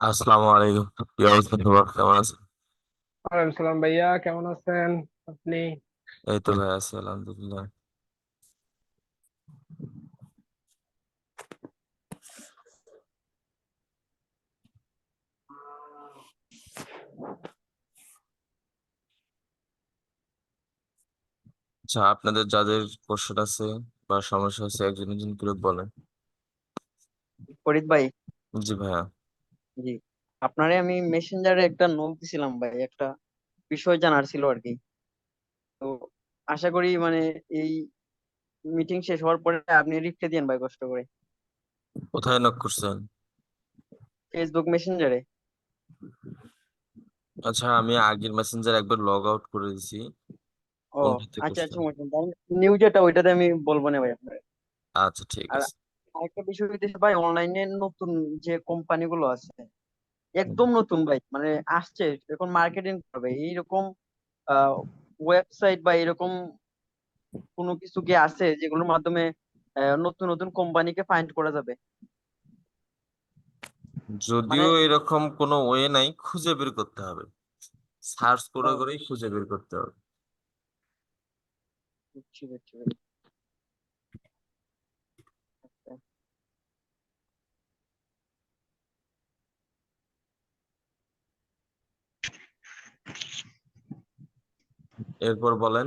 আসসালামু আলাইকুম। কি অবস্থা তোমার? কেমন আছো? ওয়ালাইকুম সালাম ভাইয়া কেমন আছেন আপনি? এই তো ভাই আছি আলহামদুলিল্লাহ। আচ্ছা আপনাদের যাদের কোশ্চেন আছে বা সমস্যা আছে একজন একজন করে বলেন। ফরিদ ভাই? জি ভাইয়া। জি। আপনারে আমি মেসেঞ্জারে একটা নোট দিছিলাম ভাই একটা বিষয় জানার ছিল আর কি তো আশা করি মানে এই মিটিং শেষ হওয়ার পরে আপনি রিপ্লাই দিন ভাই কষ্ট করে। কোথায় নক করছেন? ফেসবুক মেসেঞ্জারে আচ্ছা আমি আগের মেসেঞ্জার একবার লগ আউট করে দিছি। ও কোনটাতে আচ্ছা আচ্ছা করছেন? নিউজ যেটা ওইটাতে আমি বলব না ভাই আপনার। আচ্ছা ঠিক আর আছে। আরেকটা বিষয় হইতেছে ভাই অনলাইনে নতুন যে কোম্পানি গুলো আছে একদম নতুন ভাই মানে আসছে এখন মার্কেটিং করবে। এইরকম ওয়েবসাইট বা এরকম কোনো কিছু কি আছে যেগুলোর মাধ্যমে নতুন নতুন কোম্পানিকে ফাইন্ড করা যাবে? মানে যদিও এরকম কোনো ওয়ে নাই খুঁজে বের করতে হবে। সার্চ করে করেই খুঁজে বের করতে হবে বুঝছি বুঝছি ভাই। আচ্ছা। এরপর বলেন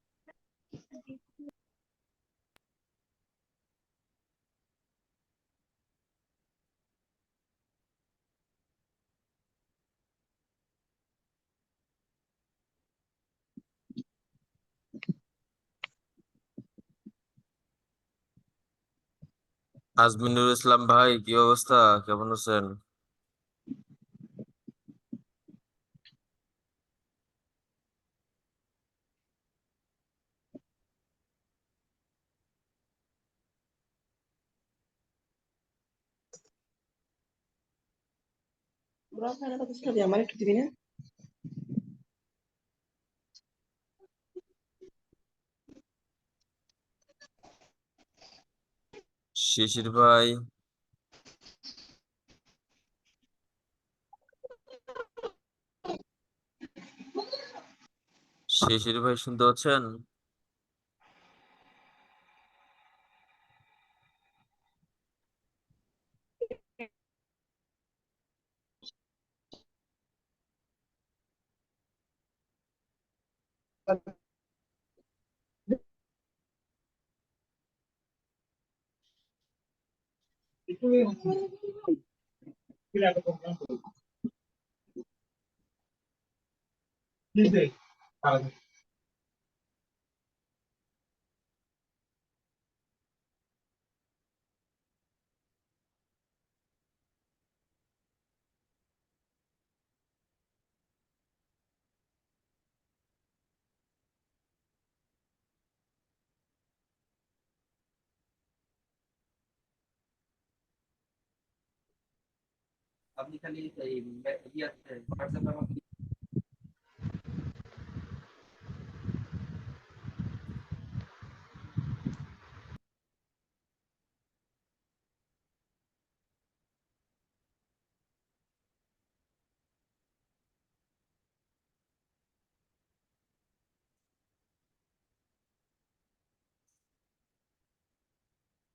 আজমিনুল ইসলাম ভাই, কি অবস্থা? কেমন আছেন? ব্রস হয় না তো বুঝতে হবে আমার একটু দিবি না? শিশির ভাই। শিশির ভাই শুনতে পাচ্ছেন? আপনি খালি এই ইয়ে হোয়াটসঅ্যাপে আমাকে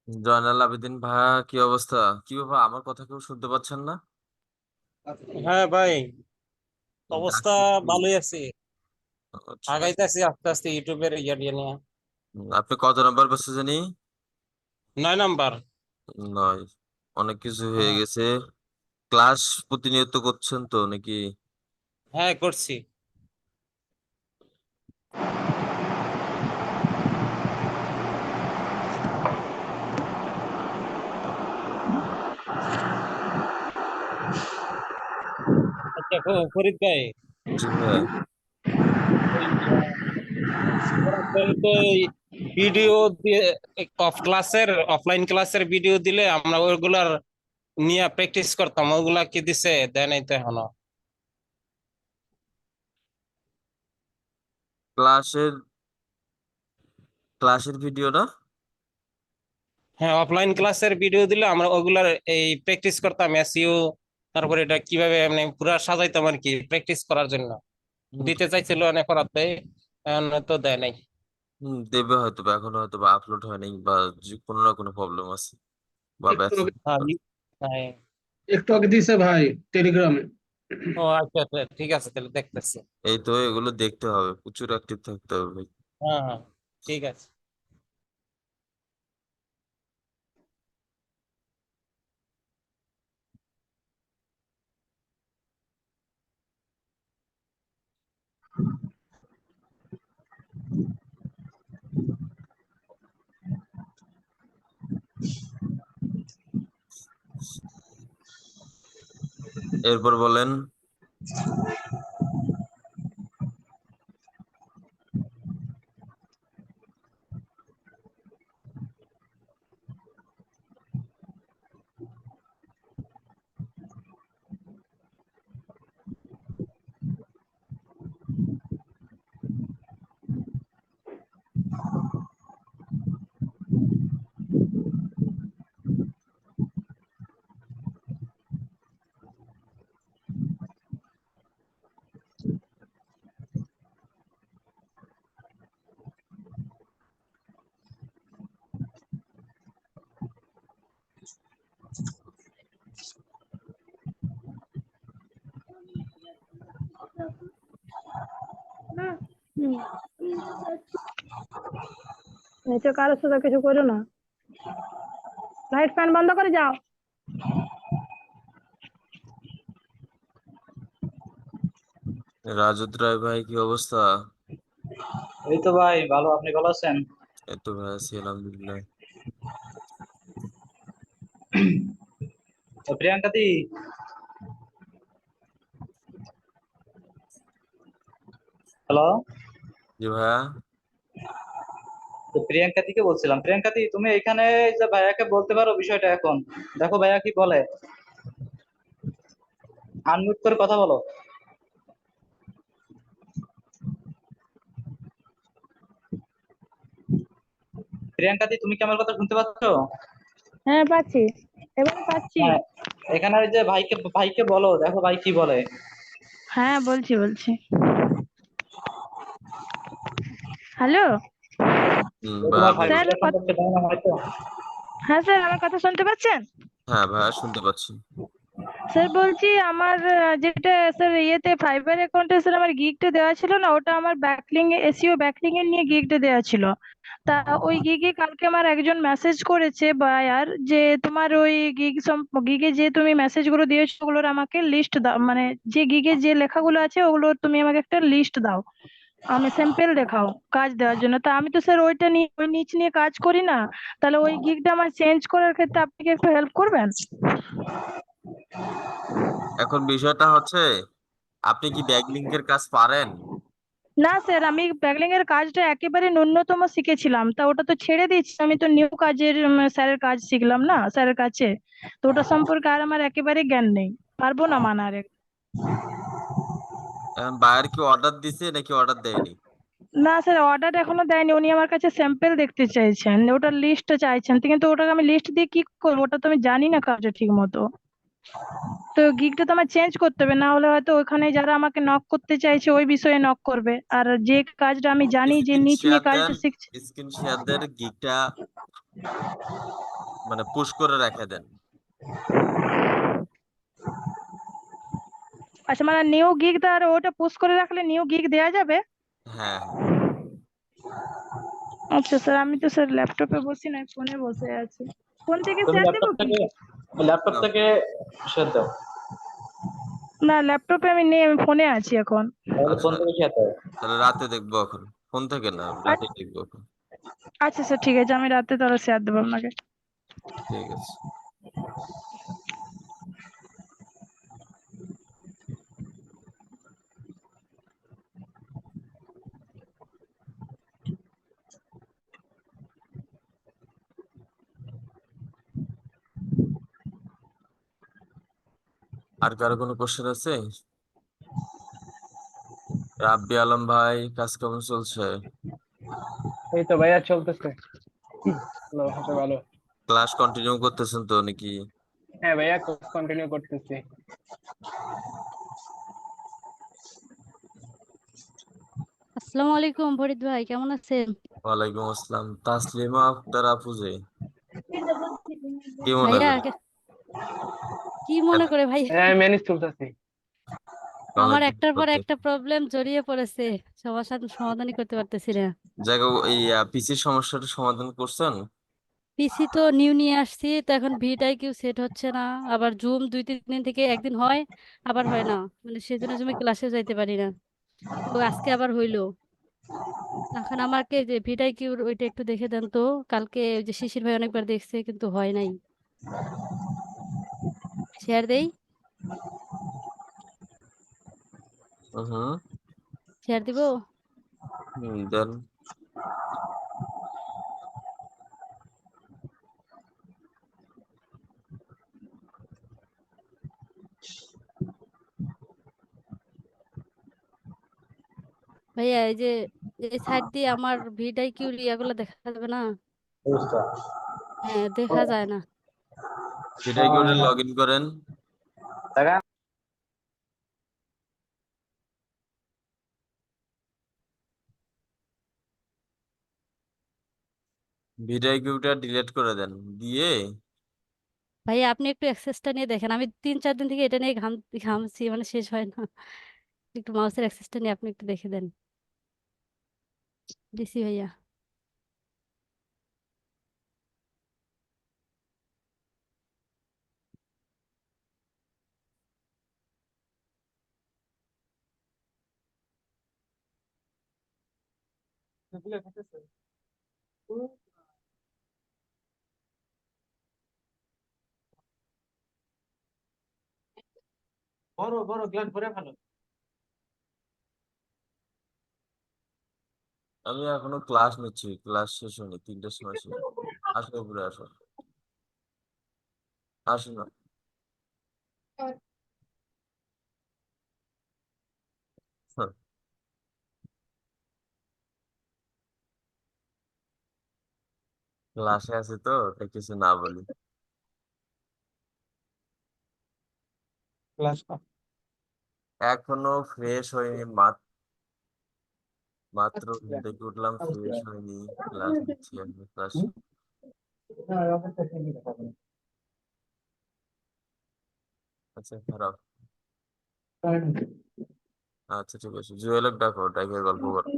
জয়নাল আবেদিন ভাইয়া কি অবস্থা? কি ব্যাপার? আমার কথা কেউ শুনতে পাচ্ছেন না? হ্যাঁ ভাই অবস্থা ভালোই আছে। আচ্ছা। আগাইতেছি আস্তে আস্তে ইউটিউবের ইয়ে নিয়ে আপনি কত নম্বর পেয়েছে জানি? নয় নাম্বার। নয়। অনেক কিছু হয়ে। হ্যাঁ গেছে। ক্লাস প্রতিনিয়ত করছেন তো নাকি? হ্যাঁ করছি। আচ্ছা ফ- ফরিদ ভাই। ভিডিও দিয়ে অফ ক্লাসের অফলাইন ক্লাসের ভিডিও দিলে আমরা ওইগুলার নিয়ে প্র্যাকটিস করতাম ওইগুলা কি দিছে দেয় নাই তো এখনও। ক্লাসের ক্লাসের ভিডিও না হ্যাঁ অফলাইন ক্লাসের ভিডিও দিলে আমরা ওগুলার এই প্র্যাকটিস করতাম এসইও তারপরে এটা কীভাবে মানে পুরা সাজাইতাম আর কি প্র্যাকটিস করার জন্য। দিতে চাইছিল অনেক করাতে তো দেয় নাই। হুম, দেবে হয়তো বা এখনও হয়তো বা আপলোড হয়নি বা কোনো না কোনো প্রবলেম আছে বা একটু ব্যস্ত। আগে- হ্যাঁ হ্যাঁ। একটু আগে দিছে ভাই টেলিগ্রামে ও আচ্ছা আচ্ছা ঠিক আছে তাহলে দেখতেছি। এই তো এগুলো দেখতে হবে প্রচুর অ্যাক্টিভ থাকতে হবে ভাই। হ্যাঁ হ্যাঁ ঠিক আছে। এরপর বলেন নিচে কারোর সাথে কিছু করো না। লাইট ফ্যান বন্ধ করে যাও। রাজত রায় ভাই কি অবস্থা? এই তো ভাই ভালো। আপনি ভালো আছেন? এই তো ভাই আছি আলহামদুলিল্লাহ। তো প্রিয়াঙ্কা দি হ্যালো জি ভাইয়া। তো প্রিয়াঙ্কা দিকে বলছিলাম। প্রিয়াঙ্কা দি তুমি এখানে যে ভাইয়াকে বলতে পারো বিষয়টা এখন। দেখো ভাইয়া কি বলে। আনমিউট করে কথা বলো। প্রিয়াঙ্কা দি তুমি কি আমার কথা শুনতে পাচ্ছ? হ্যাঁ পাচ্ছি। এবারে পাচ্ছি। হ্যাঁ এখানে ওই যে ভাইকে ভাইকে বলো। দেখো ভাই কি বলে। হ্যাঁ বলছি বলছি। হ্যালো? ভাই স্যার, হ্যাঁ স্যার আমার কথা শুনতে পাচ্ছেন? হ্যাঁ ভাইয়া শুনতে পাচ্ছি। স্যার বলছি আমার যেটা স্যার ইয়েতে ফাইবার অ্যাকাউন্টে স্যার আমার গিগটা দেওয়া ছিল না ওটা আমার ব্যাকলিং এসইও ব্যাকলিং এর নিয়ে গিগটা দেওয়া ছিল। তা ওই গিগে কালকে আমার একজন মেসেজ করেছে বায়ার যে তোমার ওই গিগ গিগে যে তুমি মেসেজগুলো দিয়েছ ওগুলোর আমাকে লিস্ট দাও। মানে যে গিগে যে লেখাগুলো আছে ওগুলোর তুমি আমাকে একটা লিস্ট দাও। আমি স্যাম্পল দেখাও কাজ দেওয়ার জন্য। তা আমি তো স্যার ওইটা নিয়ে ওই নিচ নিয়ে কাজ করি না। তাহলে ওই গিগটা আমার চেঞ্জ করার ক্ষেত্রে আপনি কি একটু হেল্প করবেন? এখন বিষয়টা হচ্ছে আপনি কি ব্যাকলিংকের কাজ পারেন? না স্যার আমি ব্যাকলিং এর কাজটা একেবারে ন্যূনতম শিখেছিলাম। তা ওটা তো ছেড়ে দিয়েছি আমি তো নিউ কাজের স্যারের কাজ শিখলাম না স্যারের কাছে। তো ওটা সম্পর্কে আর আমার একেবারে জ্ঞান নেই পারব না মানার। বায়ার কি অর্ডার দিছে নাকি অর্ডার দেয়নি? না স্যার অর্ডার এখনও দেয়নি। উনি আমার কাছে স্যাম্পল দেখতে চাইছেন। ওটার লিস্ট চাইছেন। কিন্তু ওটাকে আমি লিস্ট দিয়ে কি করব? ওটা তো আমি জানি না কাজটা ঠিক মতো তো গিগটা তো আমার চেঞ্জ করতে হবে। না হলে হয়তো ওখানে যারা আমাকে নক করতে চাইছে ওই বিষয়ে নক করবে। আর যে কাজটা আমি জানি যে নিচ নিয়ে কাজটা শিখছে স্ক্রিন শেয়ার দেন গিগটা মানে পুশ করে রেখে দেন। আচ্ছা মানে নিউ গিগ আর ওটা পোস্ট করে রাখলে নিউ গিগ দেওয়া যাবে? হ্যাঁ। আচ্ছা স্যার আমি তো স্যার ল্যাপটপে বসি না ফোনে বসে আছি। ফোন থেকে শেয়ার দেবো কি? ল্যাপটপ থেকে শেয়ার দাও। না ল্যাপটপে আমি নেই আমি ফোনে আছি এখন। ফোন থেকে শেয়ার দাও। তাহলে রাতে দেখব এখন। ফোন থেকে না রাতে দেখব এখন। আচ্ছা স্যার ঠিক আছে আমি রাতে তাহলে শেয়ার দেবো আপনাকে। ঠিক আছে। আর কারও কোনো কোশ্চেন আছে? রাব্বি আলম ভাই কাজ কেমন চলছে? এই তো ভাইয়া চলতেছে। ভালো ক্লাস কন্টিনিউ করতেছেন তো নাকি? হ্যাঁ ভাইয়া কন্টিনিউ করতেছি। আসসালামু আলাইকুম ফরিদ ভাই কেমন আছেন? ওয়ালাইকুম আসসালাম। তাসলিমা আক্তার আপু যে। কি মনে ভাইয়া করে কে- মনে করে ভাই? হ্যাঁ ম্যানেজ চলতেছি আমার একটার পর একটা প্রবলেম জড়িয়ে পড়েছে। সবার সাথে সমাধানই করতে পারতেছি না। জায়গা এই পিসির সমস্যাটা সমাধান করছেন? পিসি তো নিউ নিয়ে আসছি তো এখন ভিটাই কিউ সেট হচ্ছে না। আবার জুম দুই তিন দিন থেকে একদিন হয় আবার হয় না। মানে সেজন্য আমি ক্লাসে যাইতে পারি না। তো আজকে আবার হইল। এখন আমাকে যে ভিটাই কিউ ওইটা একটু দেখে দেন তো। কালকে ওই যে শিশির ভাই অনেকবার দেখছে কিন্তু হয় নাই। শেয়ার দেই হুম শেয়ার দিব হুম দেন ভাইয়া এই যে এই সাইড দিয়ে আমার ভিটাই কিউ ইয়াগুলো দেখা যাবে না বুঝছ হ্যাঁ দেখা যায় না সেটাই করে লগ ইন করেন। ভিডিও কিউটা ডিলিট করে দেন। দিয়ে ভাইয়া আপনি একটু অ্যাক্সেসটা নিয়ে দেখেন। আমি তিন চার দিন থেকে এটা নিয়ে ঘাম ঘামছি মানে শেষ হয় না। একটু মাউসের অ্যাক্সেসটা নিয়ে আপনি একটু দেখে দেন। দিছি ভাইয়া। বড় বড় গ্লাস ভরে ফেলো আমি এখনও ক্লাস নিচ্ছি ক্লাস শেষ হয়নি তিনটার সময় শেষ আসো উপরে আসো। আসো না হ্যাঁ। ক্লাসে আছে তো তাই কিছু না বলি। এখনও ফ্রেশ হয়নি মাত্র মাত্র ঘুম থেকে উঠলাম ফ্রেশ হয়নি ক্লাস নিচ্ছি আমি ক্লাস আচ্ছা খারাপ আচ্ছা ঠিক আছে। জুয়েলক ডাকো ডাকে গল্প করো।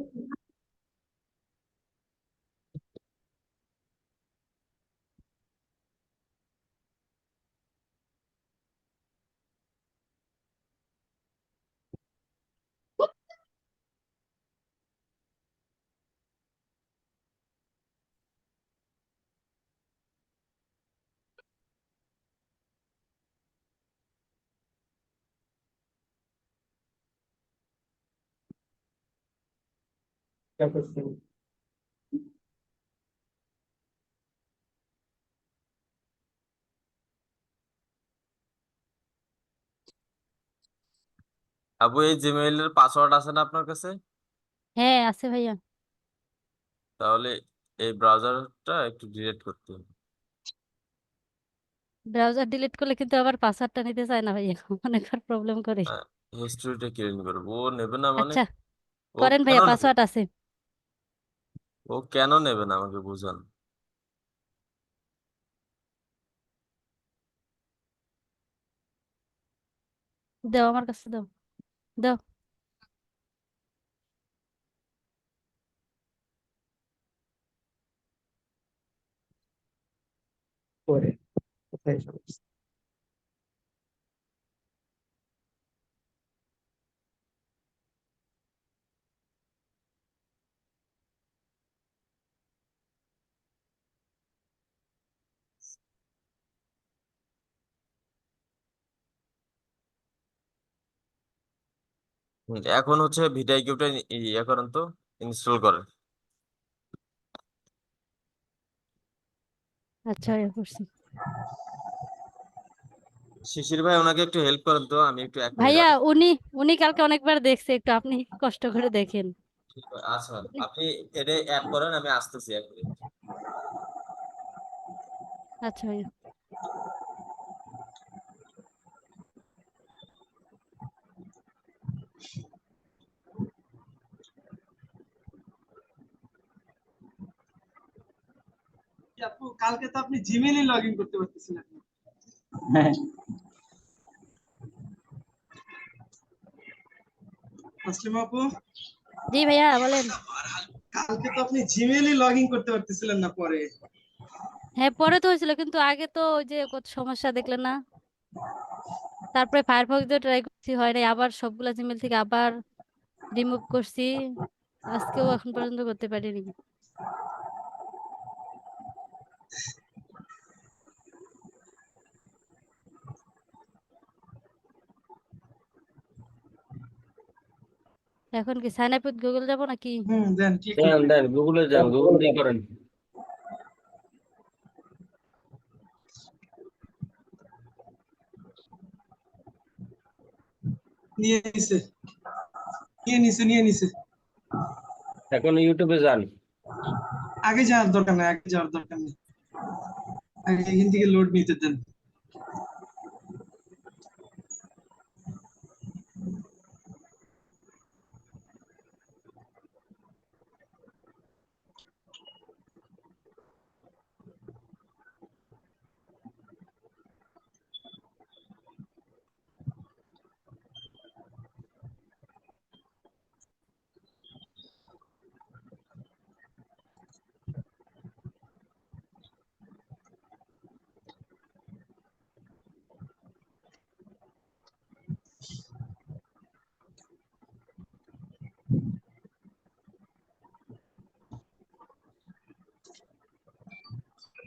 আপু এই জিমেইলের পাসওয়ার্ড আছে না আপনার কাছে? হ্যাঁ আছে ভাইয়া। তাহলে এই ব্রাউজারটা একটু ডিলিট করতে হবে। ব্রাউজার ডিলিট করলে কিন্তু আবার পাসওয়ার্ডটা নিতে চায় না ভাইয়া। অনেকবার প্রবলেম করে। হিস্ট্রিটা ক্লিন করব ও নেবে না মানে? আচ্ছা ও করেন কেন ভাইয়া নেবে? পাসওয়ার্ড আছে। ও কেন নেবে না আমাকে বুঝান? দাও আমার কাছে দাও দাও। পরে কোথায় সমস্যা? এখন হচ্ছে ভিডিআইকিউটা ইয়ে করেন তো ইনস্টল করেন আচ্ছা ভাইয়া করছি। শিশির ভাই ওনাকে একটু হেল্প করেন তো আমি একটু এক ভাইয়া উনি উনি কালকে অনেকবার দেখছে একটু আপনি কষ্ট করে দেখেন। আচ্ছা আপনি এটা অ্যাড করেন আমি আসতেছি এক মিনিট। আচ্ছা ভাইয়া। কালকে তো আপনি জিমেইলে লগ ইন করতে পারতেছিলেন না। হ্যাঁ। তাসলিমা আপু। জি ভাইয়া বলেন। কালকে তো আপনি জিমেইলে লগ ইন করতে পারতেছিলেন না পরে। হ্যাঁ পরে তো হয়েছিল কিন্তু আগে তো ওই যে কত সমস্যা দেখলেন না। তারপরে ফায়ারফক্স দিয়ে ট্রাই করছি হয় নাই আবার সবগুলা জিমেল থেকে আবার রিমুভ করছি। আজকেও এখন পর্যন্ত করতে পারিনি। এখন কি সাইন আপ উইথ গুগল যাব নাকি? হুম দেন কি দেন দেন গুগলে যান গুগল দিয়ে করেন। নিয়ে নিছে। নিয়ে নিছে নিয়ে নিছে। এখন ইউটিউবে যান। আগে যাওয়ার দরকার নাই আগে যাওয়ার দরকার নেই। আগে এখান থেকে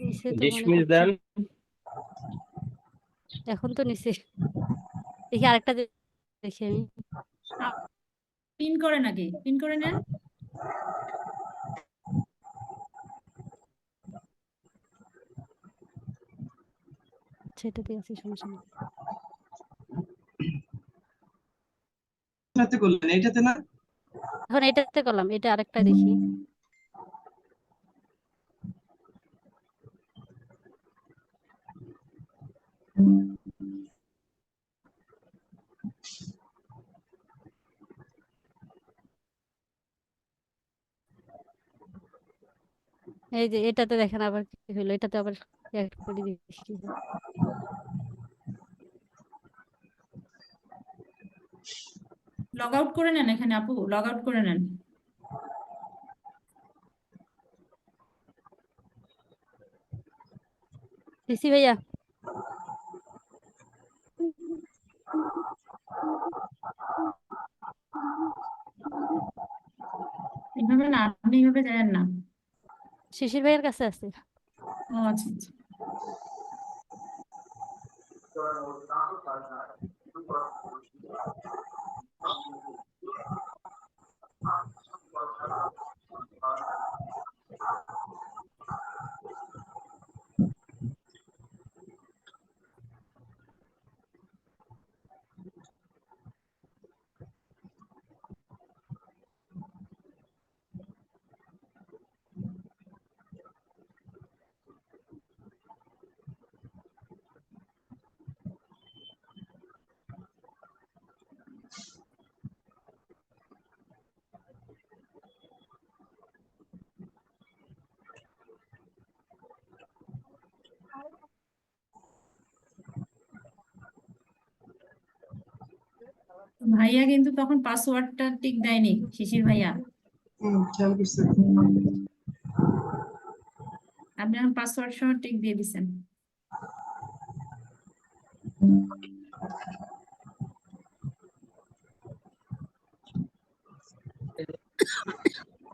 নিচে ডিসমিস দেন এখন তো নিচে। দেখি আরেকটা দেখি আমি। পিন করে নাকি পিন করে নেন। সেটাতে আছে সমস্যা নেই। এটাতে করলেন এটাতে না? এখন এটাতে করলাম এটা আরেকটা দেখি। এই যে এটাতে দেখেন আবার কি হলো এটাতে আবার করে দেখি লগ আউট করে নেন এখানে আপু লগ আউট করে নেন। দেখছি ভাইয়া। এইভাবে না আপনি এইভাবে যাবেন না। শিশির ভাইয়ের কাছে আছে আচ্ছা আচ্ছা। ভাইয়া কিন্তু তখন পাসওয়ার্ডটা ঠিক দেয়নি শিশির ভাইয়া। আপনি এখন পাসওয়ার্ড সহ টিক দিয়ে দিচ্ছেন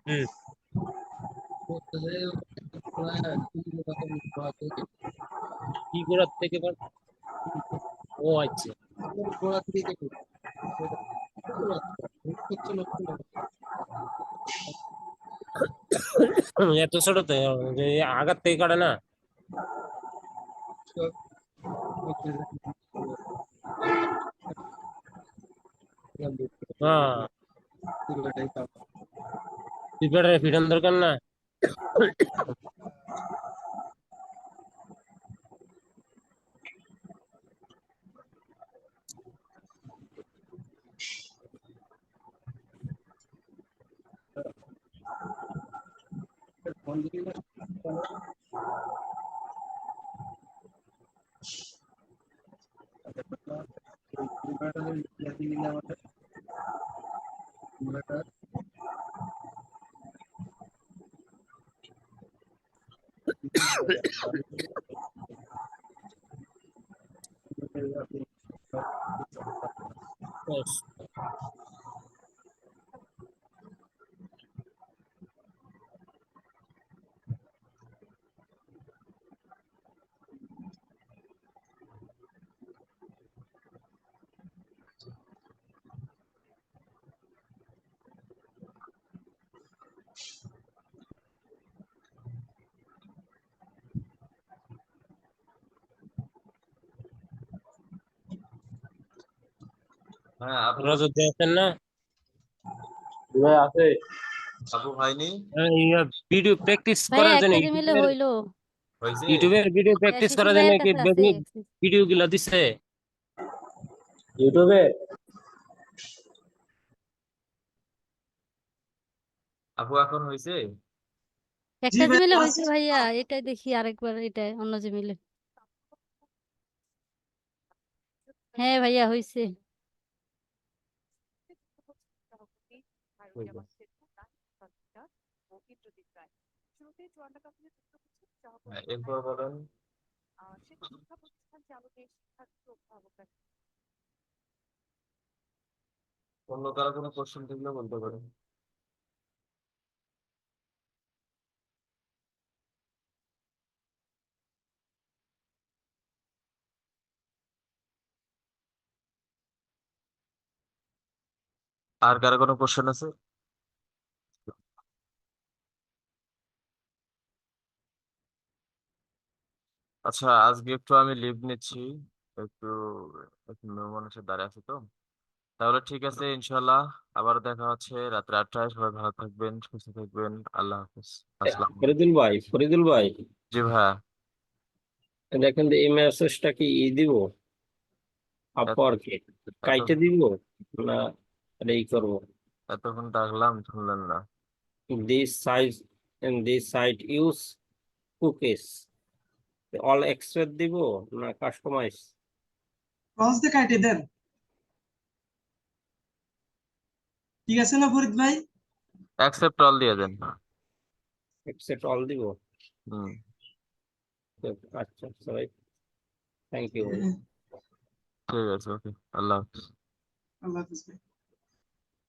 হুম। কি গোড়ার থেকে বল ও আচ্ছা। এত ছোট তো যে আঘাত থেকে কাটে না। হ্যাঁ। প্রিপেয়ারের ফিটান দরকার না। 我今天。হ্যাঁ আপু। রজত আছেন না? ভাই আছে। আপু হয়নি? ভিডিও প্র্যাকটিস ভাইয়া করার জন্য হইল। ইউটিউবে ভিডিও হ্যাঁ, প্র্যাকটিস করার জন্য কি কাছে আছে। access। ভিডিও গুলা দিছে? ইউটিউবে আপু এখন হয়েছে? একটা জিমেলে আছে। ভাইয়া এটাই দেখি আরেকবার এটাই অন্য জিমেলে হ্যাঁ ভাইয়া হয়েছে। হ্যাঁ, এরপর বলেন। অন্য কারও কোনো কোশ্চেন থাকলে বলতে পারেন। আর কারও কোনো কোশ্চেন আছে? আচ্ছা আজকে একটু আমি লিভ নিচ্ছি। একটু একটু মেহমান এসে দাঁড়িয়ে আছে তো। তাহলে ঠিক আছে ইনশাল্লাহ আবার দেখা হচ্ছে। রাত্রে আটটায় সবাই ভালো থাকবেন সুস্থ থাকবেন। আল্লাহ হাফিজ। আসসালাম ফরিদুল ভাই ফরিদুল ভাই। জি ভাইয়া। দেখেন তো এই মেসেজটা কি ই দিব? আপওয়ার্কে কাইটে দিব না এই করব? এতক্ষণ ডাকলাম শুনলেন না। This size and this use use all extract দিব না কাস্টমাইজ ক্রস দিয়ে কাটে দেন ঠিক আছে না ফরিদ ভাই? অ্যাকসেপ্ট অল দিয়ে দেন। Accept all দিব? হুম। আচ্ছা সবাই থ্যাংক ইউ ঠিক আছে ওকে আল্লাহ হাফিজ। আল্লাহ হাফিজ ভাই।